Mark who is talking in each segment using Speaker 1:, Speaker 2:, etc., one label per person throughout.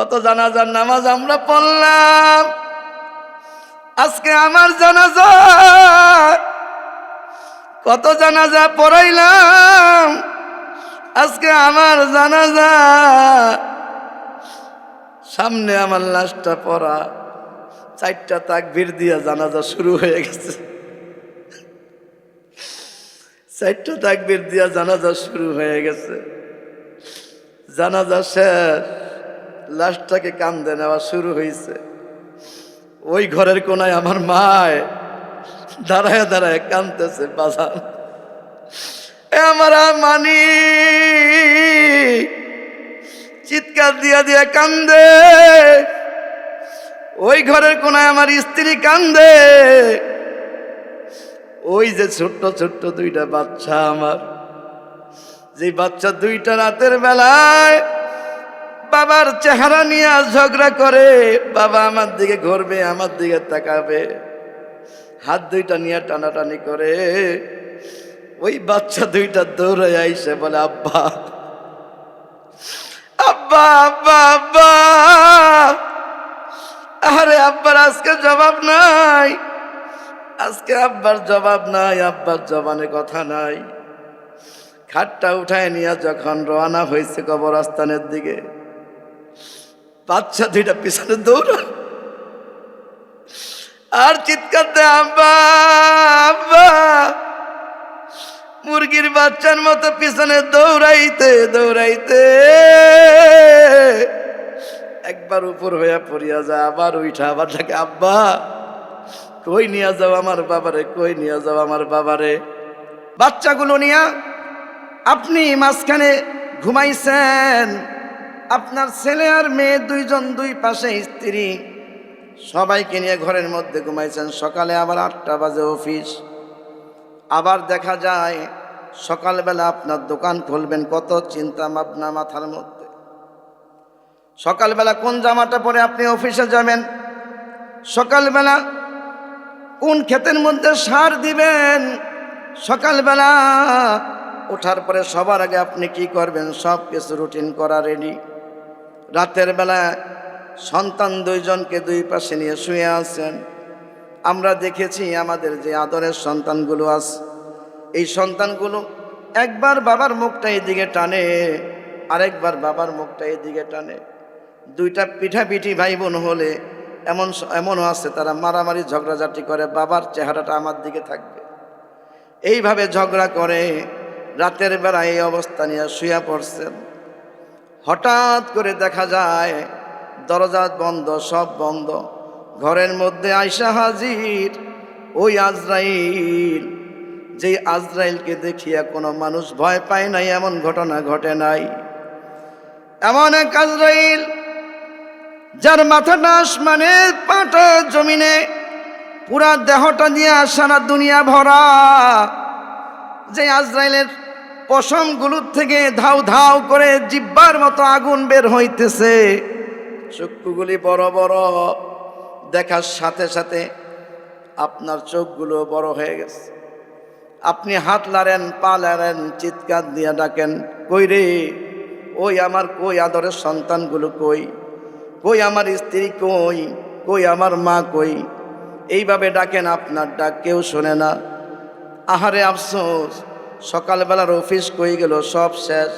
Speaker 1: কত জানাজার নামাজ আমরা পড়লাম। আজকে আমার জানাজা। কত জানাজা পড়াইলাম। আজকে আমার জানাজা। সামনে আমার লাশটা পড়া। চারটা তাকবীর দিয়া জানাজা শুরু হয়ে গেছে। চারটা তাকবীর দিয়া জানাজা শুরু হয়ে গেছে। জানাজা শেষ। লাশটাকে কান্দে নেওয়া শুরু হয়েছে ওই ঘরের কোনায় আমার মায় দাঁড়ায় দাঁড়ায় কান্দতেছে বাজার আমার মানি, চিৎকার দিয়া দিয়া কান্দে। ওই ঘরের কোনায় আমার স্ত্রী কান্দে। ওই যে ছোট্ট ছোট্ট দুইটা বাচ্চা আমার। যে বাচ্চা দুইটা রাতের বেলায় বাবার চেহারা নিয়ে ঝগড়া করে, বাবা আমার দিকে ঘুরবে, আমার দিকে তাকাবে। হাত দুইটা নিয়ে টানাটানি করে, ওই বাচ্চা দুইটা দৌড়ে আইসে বলে, আব্বা আব্বা আব্বা আব্বা আরে আব্বার আজকে জবাব নাই, আজকে আব্বার জবাব নাই, আব্বার জবানে কথা নাই। খাটটা উঠায় নিয়ে যখন রওনা হয়েছে কবরস্থানের দিকে বাচ্চা দুইটা পিছনে দৌড়। আর চিৎকার আব্বা আব্বা। মুরগির বাচ্চার মতো পিছনে দৌড়াইতে দৌড়াইতে। একবার উপর হইয়া পড়িয়া যায় আবার উঠা আবার থাকে আব্বা, কই নিয়ে যাও আমার বাবারে, কই নিয়ে যাও আমার বাবারে। বাচ্চাগুলো নিয়া আপনি মাঝখানে ঘুমাইছেন। আপনার ছেলে আর মেয়ে, দুইজন দুই পাশে স্ত্রী, সবাইকে নিয়ে ঘরের মধ্যে ঘুমাইছেন। সকালে আবার আটটা বাজে অফিস। আবার দেখা যায়, সকালবেলা আপনার দোকান খুলবেন কত চিন্তা ভাবনা মাথার মধ্যে। সকালবেলা কোন জামাটা পরে আপনি অফিসে যাবেন? সকালবেলা কোন ক্ষেতের মধ্যে সার দিবেন? সকালবেলা ওঠার পরে সবার আগে আপনি কি করবেন? সব কিছু রুটিন করা রেডি রাতের বেলা সন্তান দুইজনকে দুই পাশে নিয়ে শুয়ে আছেন। আমরা দেখেছি আমাদের যে আদরের সন্তানগুলো আছে, এই সন্তানগুলো একবার বাবার মুখটা এদিকে টানে, আরেকবার বাবার মুখটা এদিকে টানে। দুইটা পিঠাপিঠি ভাই বোন হলে এমন এমনও আছে, তারা মারামারি ঝগড়াঝাটি করে, বাবার চেহারাটা আমার দিকে থাকবে। এইভাবে ঝগড়া করে রাতের বেলা এই অবস্থা নিয়ে শুয়ে পড়ছেন। হঠাৎ করে দেখা যায় দরজা বন্ধ, সব বন্ধ। ঘরের মধ্যে আয়সা হাজির, ওই আজরাইল। যেই আজরাইলকে দেখিয়া কোনো মানুষ ভয় পায় নাই, এমন ঘটনা ঘটে নাই। এমন এক আজরাইল, যার মাথাটা আসমানে পাটা জমিনে, পুরা দেহটা দিয়ে সারা দুনিয়া ভরা। যে আজরাইলের পশমগুলোর থেকে ধাউ ধাউ করে জিব্বার মতো আগুন বের হইতেছে। চক্ষুগুলি বড় বড়, দেখার সাথে সাথে আপনার চোখগুলো বড় হয়ে গেছে। আপনি হাত লাড়েন, পা লাড়েন, চিৎকার দিয়ে ডাকেন, কই রে? ওই আমার, কই আদরের সন্তানগুলো কই? কই আমার স্ত্রী কই? কই আমার মা কই? এইভাবে ডাকেন, আপনার ডাক কেউ শোনে না। আহারে আফসোস সকালবেলার অফিস কই গেল, সব শেষ।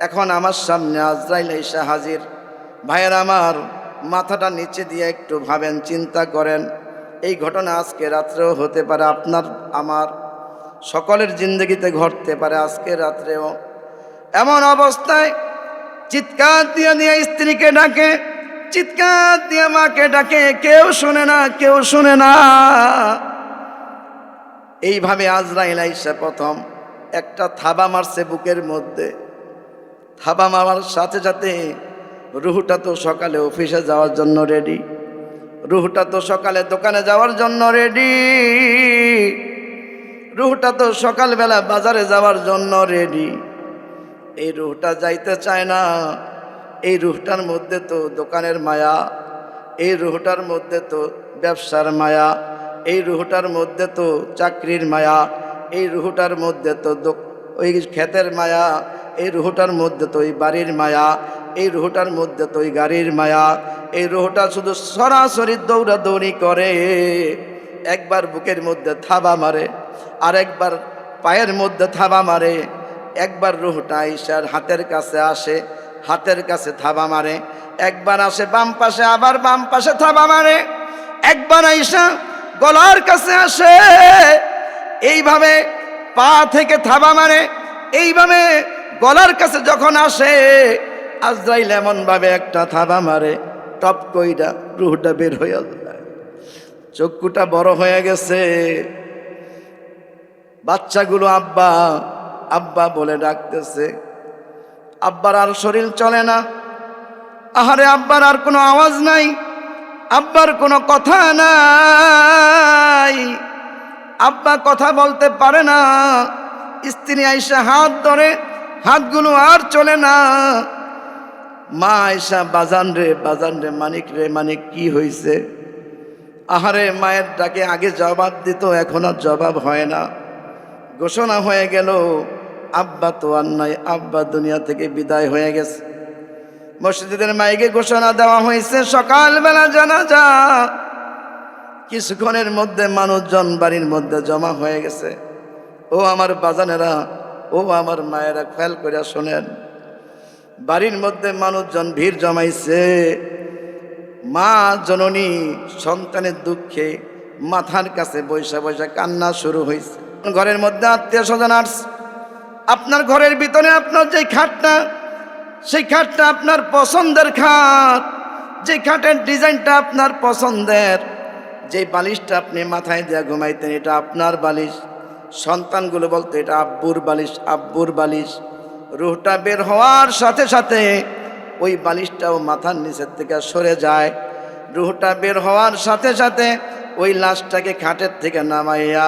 Speaker 1: এখন আমার সামনে আজরাইল এসে হাজির। ভাইয়ের আমার মাথাটা নিচে দিয়ে একটু ভাবেন, চিন্তা করেন, এই ঘটনা আজকে রাত্রেও হতে পারে, আপনার, আমার, সকলের জিন্দগিতে ঘটতে পারে আজকে রাত্রেও। এমন অবস্থায় চিৎকার দিয়ে দিয়ে স্ত্রীকে ডাকে, চিৎকার দিয়ে মাকে ডাকে, কেউ শোনে না, কেউ শোনে না। এইভাবে আজরাইল আইসা প্রথম একটা থাবা মারছে বুকের মধ্যে। থাবা মারার সাথে সাথে রুহুটা তো সকালে অফিসে যাওয়ার জন্য রেডি রুহুটা তো সকালে দোকানে যাওয়ার জন্য রেডি রুহুটা তো সকালবেলা বাজারে যাওয়ার জন্য রেডি এই রুহটা যাইতে চায় না। এই রুহটার মধ্যে তো দোকানের মায়া। এই রুহটার মধ্যে তো ব্যবসার মায়া। এই রুহটার মধ্যে তো চাকরির মায়া। এই রুহুটার মধ্যে তো ওই ক্ষেতের মায়া, এই রুহুটার মধ্যে তো ওই বাড়ির মায়া, এই রুহুটার মধ্যে তো ওই গাড়ির মায়া, এই রুহুটা শুধু সরাসরি দৌড়াদৌড়ি করে, একবার বুকের মধ্যে থাবা মারে আর একবার পায়ের মধ্যে থাবা মারে, একবার রুহটা ঈশার হাতের কাছে আসে, হাতের কাছে থাবা মারে, একবার আসে বাম পাশে, আবার বাম পাশে থাবা মারে, একবার আইসা গলার কাছে আসে এইভাবে পা থেকে থাবা মারে এইভাবে গলার কাছে যখন আসে, আজরাইল এমন ভাবে একটা থাবা মারে, টপ কইরা রুহটা বের হয়ে যায়। চক্ষুটা বড় হয়ে গেছে। বাচ্চাগুলো আব্বা আব্বা বলে ডাকতেছে। আব্বার আর শরীর চলে না। আহারে, আব্বার আর কোনো আওয়াজ নাই। আব্বার কোনো কথা নাই। আব্বা কথা বলতে পারে না। স্ত্রী আইসা হাত ধরে, হাতগুলো আর চলে না। মা আইসা বাজান রে বাজান রে, মানিক রে, মানিক, কি হয়েছে আহারে, মায়ের ডাকে আগে জবাব দিত এখন আর জবাব হয় না। ঘোষণা হয়ে গেল, আব্বা তো আর নাই, আব্বা দুনিয়া থেকে বিদায় হয়ে গেছে। মসজিদের মাইকে ঘোষণা দেওয়া হয়েছে, সকালবেলা জানা যা কিছুক্ষণের মধ্যে মানুষজন বাড়ির মধ্যে জমা হয়ে গেছে। ও আমার বাজানেরা, ও আমার মায়েরা, খেয়াল করিয়া শোনেন। বাড়ির মধ্যে মানুষজন ভিড় জমাইছে। মা, জননী, সন্তানের দুঃখে মাথার কাছে বৈশা বৈশা কান্না শুরু হয়েছে ঘরের মধ্যে আত্মীয় স্বজন আসছে। আপনার ঘরের ভিতরে আপনার যে খাটটা, সেই খাটটা আপনার পছন্দের খাট। যে খাটের ডিজাইনটা আপনার পছন্দের। যে বালিশটা আপনি মাথায় দিয়ে ঘুমাইতেন, এটা আপনার বালিশ। সন্তানগুলো বলতো, এটা আব্বুর বালিশ আব্বুর বালিশ। রুহটা বের হওয়ার সাথে সাথে ওই বালিশটাও মাথার নিচের থেকে সরে যায়। রুহটা বের হওয়ার সাথে সাথে ওই লাশটাকে খাটের থেকে নামাইয়া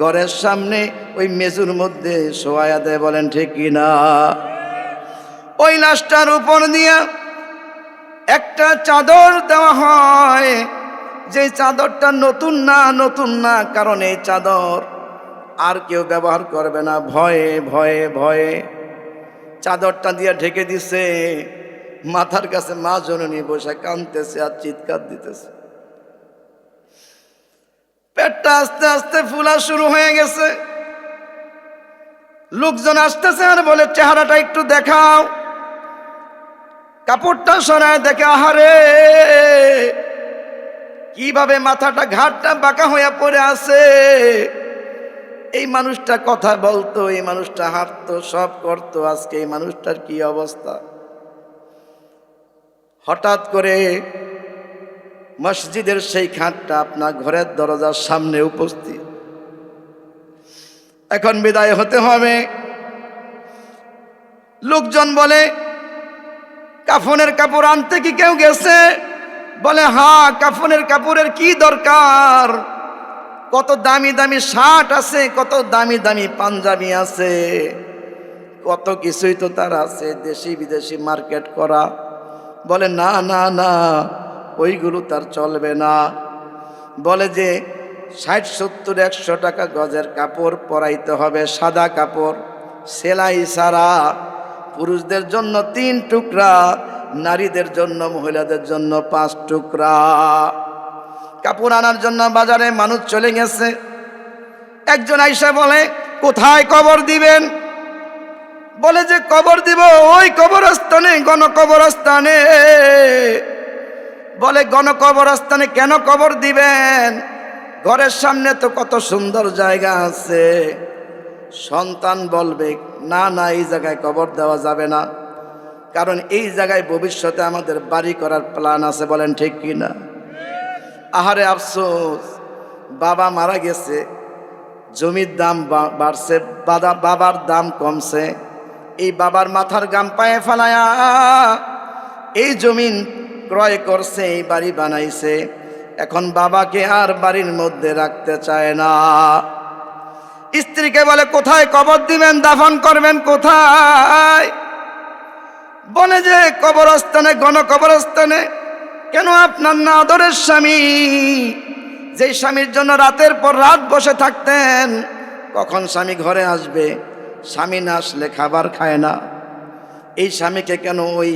Speaker 1: ঘরের সামনে ওই মেজুর মধ্যে শোয়াইয়া দেয়, বলেন, ঠিক কিনা ওই লাশটার উপর দিয়া একটা চাদর দেওয়া হয়। যে চাদরটা নতুন না নতুন না, কারণ এই চাদর আর কেউ ব্যবহার করবে না। ভয়ে ভয়ে ভয়ে চাদরটা দিয়ে ঢেকে দিছে। মাথার কাছে মা জননী বসে কাঁদতেছে আর চিৎকার দিতেছে। পেটটা আস্তে আস্তে ফুলা শুরু হয়ে গেছে। লোকজন আসতেছে আর বলে, চেহারাটা একটু দেখাও। কাপড়টা সরায় দেখে, আহারে! কীভাবে মাথাটা ঘাটটা বাঁকা হয়ে পড়ে আছে? এই মানুষটা কথা বলতো, এই মানুষটা হাঁটতো, সব করতো, আজকে এই মানুষটার কি অবস্থা? হঠাৎ করে মসজিদের সেই খাটটা আপনার ঘরের দরজার সামনে উপস্থিত। এখন বিদায় হতে হবে। লোকজন বলে, কাফনের কাপড় আনতে কি কেউ গেছে? বলে হ্যাঁ কাফনের কাপড়ের কি দরকার? কত দামি দামি শার্ট আছে, কত দামি দামি পাঞ্জাবি আছে। কত কিছুই তো তার আছে, দেশি বিদেশি মার্কেট করা। বলে, না না না, ওইগুলো তার চলবে না। বলে যে, ষাট, সত্তর, একশো টাকা গজের কাপড় পরাইতে হবে, সাদা কাপড়, সেলাই সারা পুরুষদের জন্য তিন টুকরা নারীদের জন্য, মহিলাদের জন্য পাঁচ টুকরা। কাপড় আনার জন্য বাজারে মানুষ চলে গেছে। একজন আইসা বলে, কোথায় কবর দিবেন? বলে যে, কবর দিব, ওই কবরস্থানে, গণকবরস্থানে। বলে, গণকবরস্থানে কেন কবর দিবেন? ঘরের সামনে তো কত সুন্দর জায়গা আছে। সন্তান বলবে, না না, এই জায়গায় কবর দেওয়া যাবে না। কারণ এই জায়গায় ভবিষ্যতে আমাদের বাড়ি করার প্ল্যান আছে, বলেন ঠিক কি না? আহারে আফসোস, বাবা মারা গেছে, জমির দাম বাড়ছে, বাদা, বাবার দাম কমছে, এই বাবার মাথার গাম পায়ে ফেলায়া এই জমিন ক্রয় করছে, এই বাড়ি বানাইছে, এখন বাবাকে আর বাড়ির মধ্যে রাখতে চায় না। স্ত্রীকে বলে, কোথায় কবর দিবেন, দাফন করবেন, কোথায়? বলে যে কবরস্থানে গণ কবরস্থানে কেন আপনার না আদরের স্বামী? যে স্বামীর জন্য রাতের পর রাত বসে থাকতেন, কখন স্বামী ঘরে আসবে? স্বামী না আসলে খাবার খায় না। এই স্বামীকে কেন ওই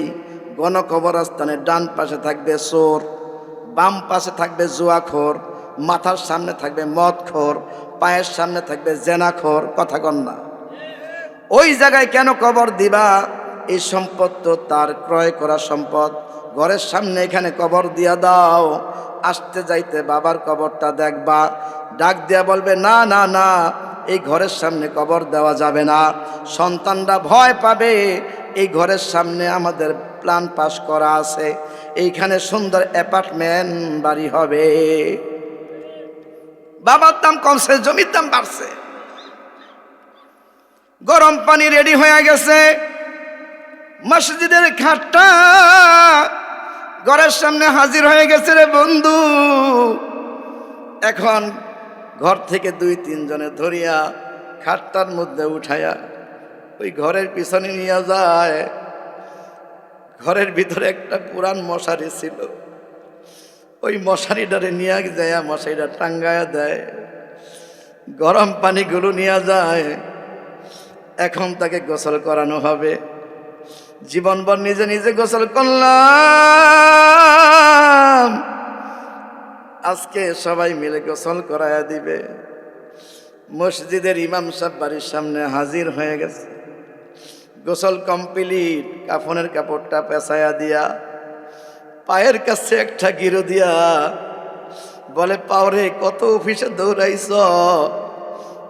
Speaker 1: গণকবরস্থানের ডান পাশে থাকবে চোর, বাম পাশে থাকবে জুয়াখোর, মাথার সামনে থাকবে মদখোর, পায়ের সামনে থাকবে জেনাখোর? কথা কন না। ওই জায়গায় কেন কবর দিবা? এই সম্পদ তো তার ক্রয় করা সম্পদ। ঘরের সামনে এখানে কবর দিয়া দাও। আসতে যাইতে বাবার কবরটা দেখবা। ডাক দিয়া বলবে, না না না, এই ঘরের সামনে কবর দেওয়া যাবে না। সন্তানরা ভয় পাবে। এই ঘরের সামনে আমাদের প্ল্যান পাস করা আছে। এইখানে সুন্দর অ্যাপার্টমেন্ট বাড়ি হবে। বাবার দাম কমছে, জমির দাম বাড়ছে। গরম পানি রেডি হয়ে গেছে। মসজিদের খাটটা ঘরের সামনে হাজির হয়ে গেছে রে বন্ধু। এখন ঘর থেকে দুই তিনজনে ধরিয়া খাটটার মধ্যে উঠাইয়া ওই ঘরের পিছনে নিয়ে যায়। ঘরের ভিতরে একটা পুরান মশারি ছিল। ওই মশারিটারে নিয়ে যায় মশারিটা টাঙ্গায়া দেয়। গরম পানিগুলো নিয়ে যায়। এখন তাকে গোসল করানো হবে। জীবনভর নিজে নিজে গোসল করলাম। আজকে সবাই মিলে গোসল করায়া দিবে। মসজিদের ইমাম সাহেব বাড়ির সামনে হাজির হয়ে গেছে। গোসল কমপ্লিট, কাফনের কাপড়টা পেঁচায়া দিয়া, পায়ের কাছে একটা গিরো দিয়া বলে, পাওরে, কত অফিসে দৌড়াইছ?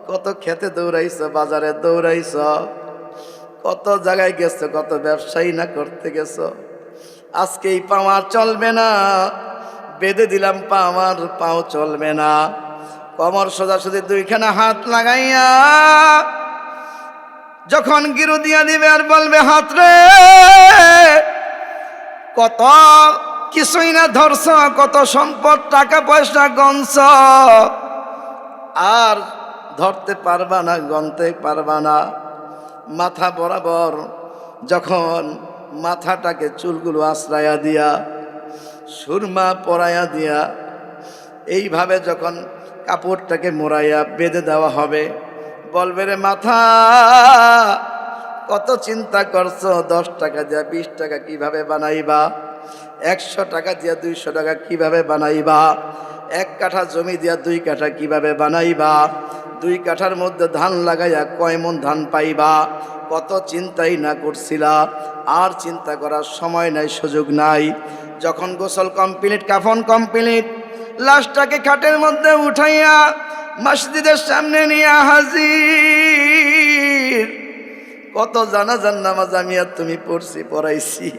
Speaker 1: কত খেতে দৌড়াইছ? বাজারে দৌড়াইছ? কত জায়গায় গেছো, কত ব্যবসায়ী না করতে গেছো? আজকে এই পাও আর চলবে না, বেঁধে দিলাম পা আমার, পাও চলবে না। কমর সোজাসুজি দুইখানা হাত লাগাইয়া যখন গিরু দিয়া দিবে আর বলবে, হাত রে, কত কিছুই না ধরছ, কত সম্পদ, টাকা পয়সা গঞ্চ আর ধরতে পারবা না, গনতে পারবা না। মাথা বরাবর যখন মাথাটাকে চুলগুলো আশ্রায়া দিয়া, সুরমা পরাইয়া দিয়া, এইভাবে যখন কাপড়টাকে মোড়াইয়া বেঁধে দেওয়া হবে, বলবে রে মাথা, কত চিন্তা করছ? দশ টাকা দিয়া বিশ টাকা কীভাবে বানাইবা? একশো টাকা দিয়া দুইশো টাকা কীভাবে বানাইবা? এক কাঠা জমি দিয়া দুই কাঠা কীভাবে বানাইবা? দুই কাঠার মধ্যে ধান লাগাইয়া কয় মন ধান পাইবা? কত চিন্তাই না করছিলা? আর চিন্তা করার সময় নাই, সুযোগ নাই। যখন গোসল কমপ্লিট, কাফন কমপ্লিট, লাশটাকে খাটের মধ্যে উঠাইয়া মসজিদের সামনে নিয়ে হাজির। কত জানাজান নামাজ আমি আর তুমি পড়ছি, পড়াইছি।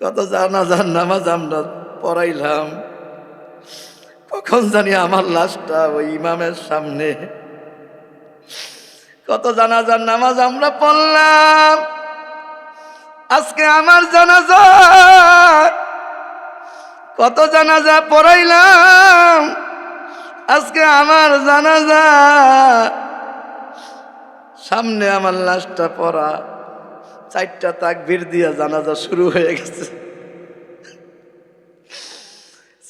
Speaker 1: কত জানাজান নামাজ আমরা পড়াইলাম। কখন জানি আমার লাশটা ওই ইমামের সামনে। কত জানাজার নামাজ আমরা পড়লাম। আজকে আমার জানাজা। কত জানাজা পড়াইলাম। আজকে আমার জানাজা। সামনে আমার লাশটা পড়া। চারটা তাকবির দিয়া জানাজা শুরু হয়ে গেছে।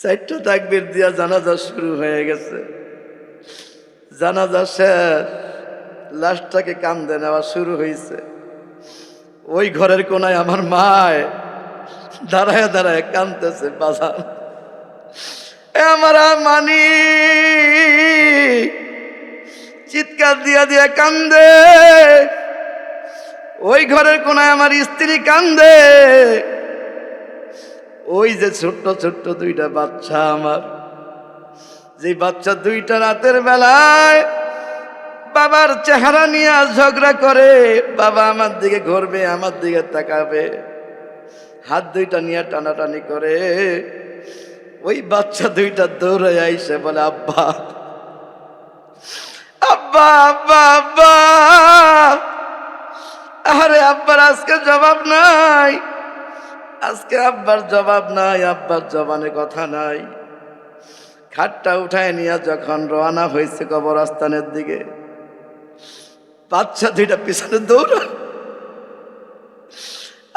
Speaker 1: চারটা তাকবির দিয়া জানাজা শুরু হয়ে গেছে। জানাজা শেষ, লাশটাকে কান্দে নেওয়া শুরু হয়েছে ওই ঘরের কোনায় আমার মায় দাঁড়ায় দাঁড়ায় কান্দতেছে বাজার আমার মানি, চিৎকার দিয়া দিয়া কান্দে। ওই ঘরের কোনায় আমার স্ত্রী কান্দে। ওই যে ছোট্ট ছোট্ট দুইটা বাচ্চা আমার, যে বাচ্চা দুইটা রাতের বেলায় বাবার চেহারা নিয়ে ঝগড়া করে, বাবা আমার দিকে ঘুরবে, আমার দিকে তাকাবে, হাত দুইটা নিয়ে টানাটানি করে, ওই বাচ্চা দুইটা দৌড়ে আইসে বলে, আব্বা আব্বা আব্বা আব্বা আরে আব্বার আজকে জবাব নাই। আজকে আব্বার জবাব নাই, আব্বার জবানে কথা নাই। খাটটা উঠায় নিয়ে যখন রওনা হয়েছে কবরস্থানের দিকে, বাচ্চা দুইটা পিছনে দৌড়।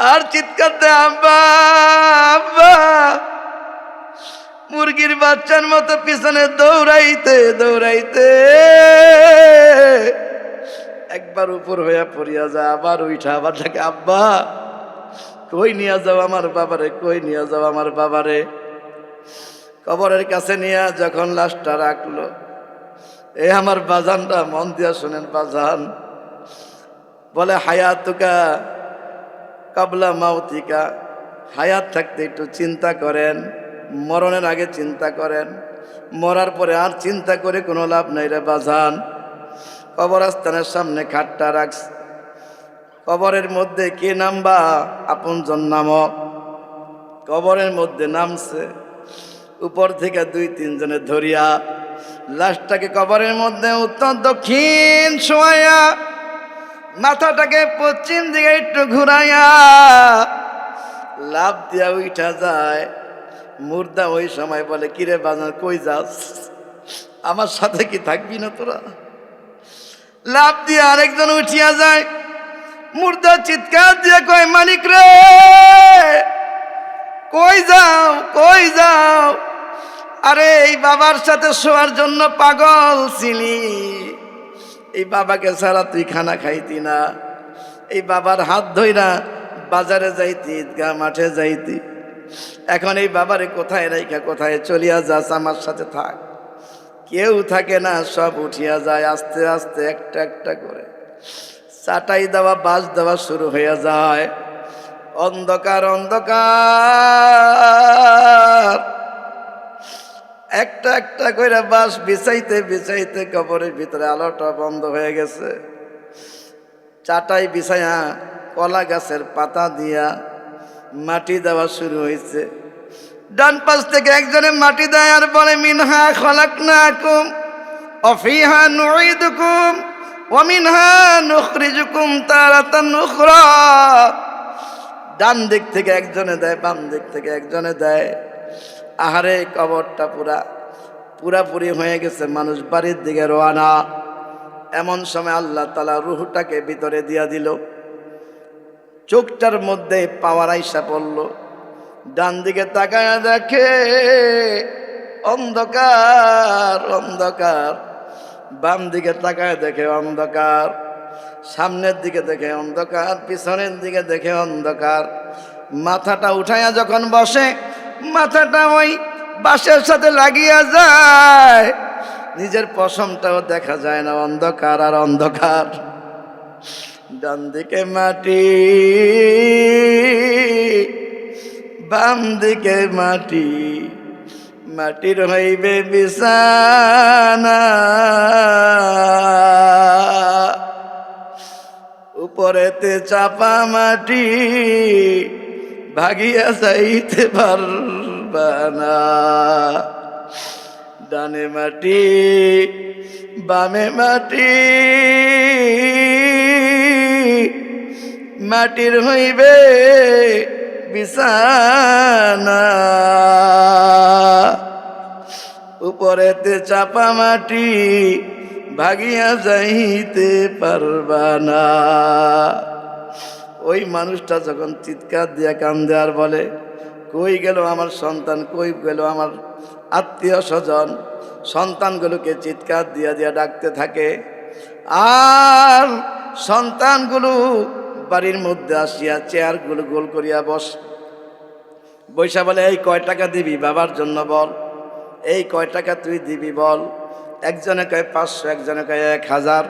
Speaker 1: আর চিৎকার আব্বা আব্বা, মুরগির বাচ্চার মতো পিছনে দৌড়াইতে দৌড়াইতে। একবার উপর হইয়া পড়িয়া যায়, আবার উঠা আবার থাকে আব্বা কই নিয়ে যাও আমার বাবারে, কই নিয়ে যাও আমার বাবারে? কবরের কাছে নিয়ে যখন লাশটা রাখল, এ আমার বাজানটা, মন দিয়া শোনেন বাজান। বলে, হায়াতুকা কাবলা মাউতিকা, হায়াত থাকতে একটু চিন্তা করেন, মরণের আগে চিন্তা করেন, মরার পরে আর চিন্তা করে কোনো লাভ নাই রে বাজান। কবরস্থানের সামনে খাটটা রাখস কবরের মধ্যে কে নামবা? আপনজন নামক। কবরের মধ্যে নামছে। উপর থেকে দুই তিনজনে ধরিয়া, লাশটাকে কবরের মধ্যে উত্তর দক্ষিণ শোয়াইয়া মাথাটাকে পশ্চিম দিকে একটু ঘুরাইয়া লাভ দিয়া উঠা যায়। মুর্দা ওই সময় বলে, কিরে বাজার কই যাস? আমার সাথে কি থাকবি না তোরা? লাভ দিয়ে আরেকজন উঠিয়া যায়। মুর্দা চিৎকার দিয়ে কয় মালিক রে, কই যাও কই যাও? আরে, এই বাবার সাথে শোয়ার জন্য পাগল ছিলি এই বাবাকে ছাড়া তুই খানা খাইতি না। এই বাবার হাত ধইরা বাজারে যাইতি, ঈদগাহ মাঠে যাইতি। এখন এই বাবারে কোথায় রাইখা, কোথায় চলিয়া যাস, আমার সাথে থাক। কেউ থাকে না, সব উঠিয়া যায়, আস্তে আস্তে, একটা একটা করে। চাটাই দেওয়া, বাস দেওয়া শুরু হয়ে যায়। অন্ধকার অন্ধকার। একটা একটা করে বাস বিছাইতে বিছাইতে কবরের ভিতরে আলোটা বন্ধ হয়ে গেছে। চাটাই বিছাইয়া, কলা গাছের পাতা দিয়া মাটি দেওয়া শুরু হয়েছে ডান পাশ থেকে একজনে মাটি দেয় আর বলে, মিনহা খলাক না কুম অফিহা নুইদুকুম ডান দিক থেকে একজনে দেয়, বাম দিক থেকে একজনে দেয়। আহারে কবরটা পুরা, পুরাপুরি হয়ে গেছে, মানুষ বাড়ির দিকে রোয়ানা এমন সময় আল্লাহ তালা রুহটাকে ভিতরে দিয়া দিল। চোখটার মধ্যে পাওয়ার আইসা পড়ল। ডান দিকে তাকায় দেখে, অন্ধকার অন্ধকার। বাম দিকে তাকায় দেখে অন্ধকার, সামনের দিকে দেখে অন্ধকার, পিছনের দিকে দেখে অন্ধকার। মাথাটা উঠাইয়া যখন বসে, মাথাটা ওই বাঁশের সাথে লাগিয়া যায়। নিজের পশমটাও দেখা যায় না, অন্ধকার আর অন্ধকার। ডান দিকে মাটি, বাম দিকে মাটি। মাটির হইবে বিছানা। উপরেতে চাপা মাটি, ভাগিয়া যাইতে পারবা না। ডানে মাটি, বামে মাটি, মাটির হইবে বিছানা। উপরেতে চাপা মাটি ভাগিয়া যাইতে পারবা না। ওই মানুষটা যখন চিৎকার দিয়া কান্দে দেওয়ার বলে, কই গেল আমার সন্তান? কই গেল আমার আত্মীয় স্বজন? সন্তানগুলোকে চিৎকার দিয়া দিয়া ডাকতে থাকে। আর সন্তানগুলো বাড়ির মধ্যে আসিয়া চেয়ারগুলো গোল করিয়া বস। বৈশা বলে, এই কয় টাকা দিবি? বাবার জন্য বল। এই কয় টাকা তুই দিবি বল? একজনে কয় পাঁচশো, একজনে কয় এক হাজার।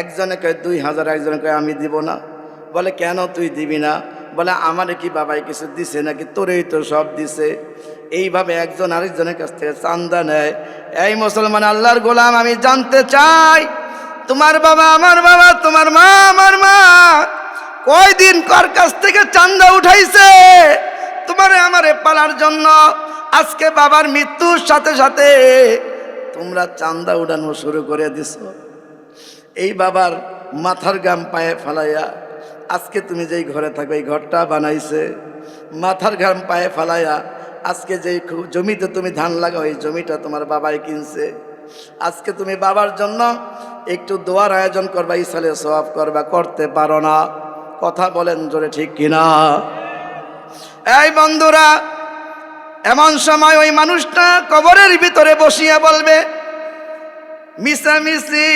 Speaker 1: একজনে কয় দুই হাজার, একজনে কয় আমি দিব না। বলে, কেন তুই দিবি না? বলে, আমারে কি বাবাই কিছু দিছে নাকি? তোরেই তো সব দিছে। এইভাবে একজন আরেকজনের কাছ থেকে চান্দা নেয়। এই মুসলমান, আল্লাহর গোলাম, আমি জানতে চাই, তোমার বাবা আমার বাবা, তোমার মা আমার মা, কয়দিন কার কাছ থেকে চান্দা উঠাইছে? তোমারে আমারে পালার জন্য আজকে বাবার মৃত্যুর সাথে সাথে তোমরা চান্দা উড়ানো শুরু করে দিছ। এই বাবার মাথার গাম পায়ে ফালাইয়া আজকে তুমি যেই ঘরে থাকো, এই ঘরটা বানাইছে। মাথার ঘাম পায়ে ফালাইয়া আজকে যেই জমিতে তুমি ধান লাগাও, এই জমিটা তোমার বাবাই কিনছে। আজকে তুমি বাবার জন্য একটু দোয়ার আয়োজন করবা, ইসালে সবাব করবা, করতে পারো না। কথা বলেন জোরে ঠিক কিনা। এই বন্ধুরা এমন সময় ওই মানুষটা কবরের ভিতরে বসিয়া বলবে মিশামিশি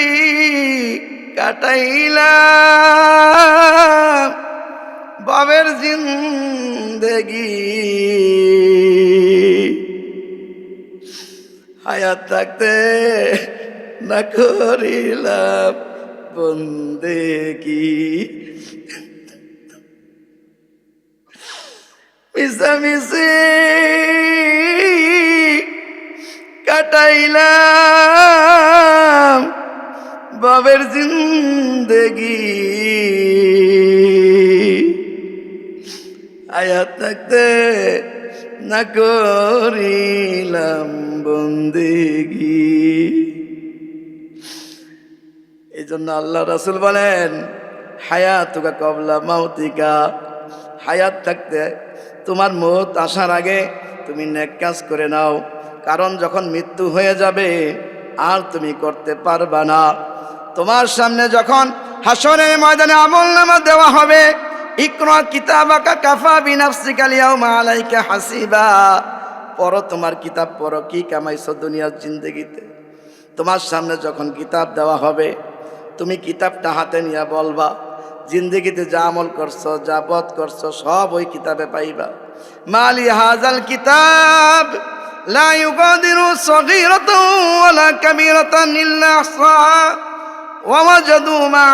Speaker 1: কাটাইলাম বাবের জিন্দেগি। হায়াত থাকতে না করিলাম বন্দেগি। মিশামিশি কাটাইলাম বাবের জিন্দেগি। আয়াত থাকতে না করিলাম বন্দেগি। এই জন্য আল্লাহ রাসুল বলেন, হায়াতুকা কবলা মাউতিকা। হায়াত থাকতে তোমার মত আসার আগে তুমি নেক কাজ করে নাও। কারণ যখন মৃত্যু হয়ে যাবে, আর তুমি করতে পারবা না। তোমার সামনে যখন হাসনের ময়দানে আমল নামা দেওয়া হবে কাফা হাসিবা। পড়ো তোমার কিতাব, পড়ো কি কামাইছো দুনিয়ার তোমার সামনে যখন কিতাব দেওয়া হবে, তুমি কিতাবটা হাতে নিয়ে বলবা জিন্দগিতে যা আমল করছ, যা বধ করছ, সব ওই কিতাবে পাইবা। মালি হাজাল কিতাব মা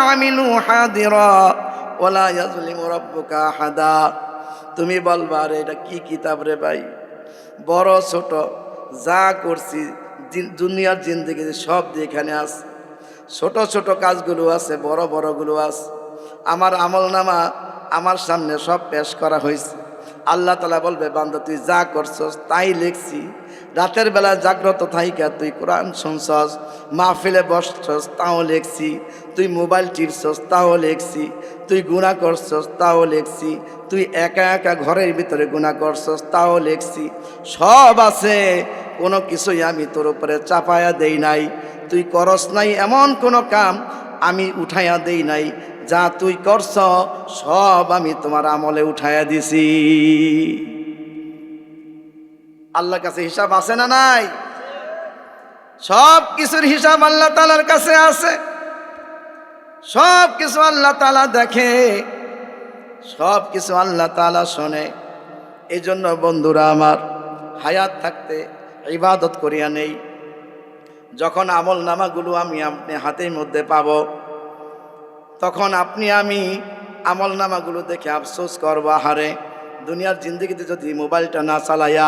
Speaker 1: তুমি বলবা এটা কি কিতাব রে ভাই? বড়, ছোট, যা করছি দুনিয়ার জিন্দগিতে সব এখানে আছে ছোট ছোট কাজগুলো আছে, বড়, বড়গুলো আছে। আমার আমল নামা আমার সামনে সব পেশ করা হয়েছে। আল্লাহ তালা বলবে, বান্দা, তুই যা করছস তাই লিখছি। রাতের বেলা জাগ্রত থাইকা তুই কোরআন শুনছস, মাহফিলে বসছস তাও লিখছি। তুই মোবাইল টিপছস তাও লিখছি। তুই গুণা করছস তাও লিখছি। তুই একা একা ঘরের ভিতরে গুণা করছস তাও লিখছি। সব আছে, কোনো কিছুই আমি তোর উপরে চাপায়া দেই নাই। তুই করস নাই এমন কোনো কাম আমি উঠাইয়া দেই নাই। যা তুই করছ, সব আমি তোমার আমলে উঠাইয়া দিছি। আল্লাহর কাছে হিসাব আছে না নাই? সব কিছুর হিসাব আল্লাহ তালার কাছে আছে। সব কিছু আল্লাহ তালা দেখে সব কিছু আল্লাহ তালা শোনে। এই জন্য বন্ধুরা আমার, হায়াত থাকতে, ইবাদত করিয়া নেই। যখন আমল নামাগুলো আমি আপনি হাতের মধ্যে পাব তখন আপনি, আমি আমল নামাগুলো দেখে আফসোস করব, আহারে দুনিয়ার জিন্দগিতে যদি মোবাইলটা না চালাইয়া,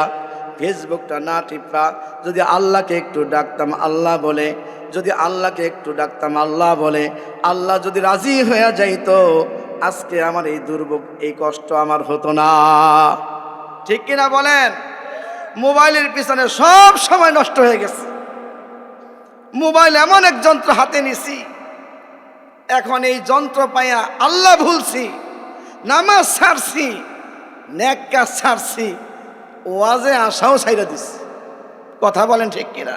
Speaker 1: ফেসবুকটা না টিপা, যদি আল্লাহকে একটু ডাকতাম আল্লাহ বলে, যদি আল্লাহকে একটু ডাকতাম আল্লাহ বলে, আল্লাহ যদি রাজি হয়ে যাইতো, আজকে আমার এই দুর্ভোগ, এই কষ্ট আমার হতো না। ঠিক কিনা বলেন? মোবাইলের পিছনে সব সময় নষ্ট হয়ে গেছে। মোবাইল এমন এক যন্ত্র হাতে নিছি এখন এই যন্ত্র পায়া আল্লাহ ভুলছি, নামাজ ছাড়ছি, নেক কাজ ছাড়ছি, ওয়াজে আশাও ছাইরা দিছি। কথা বলেন ঠিক কিনা?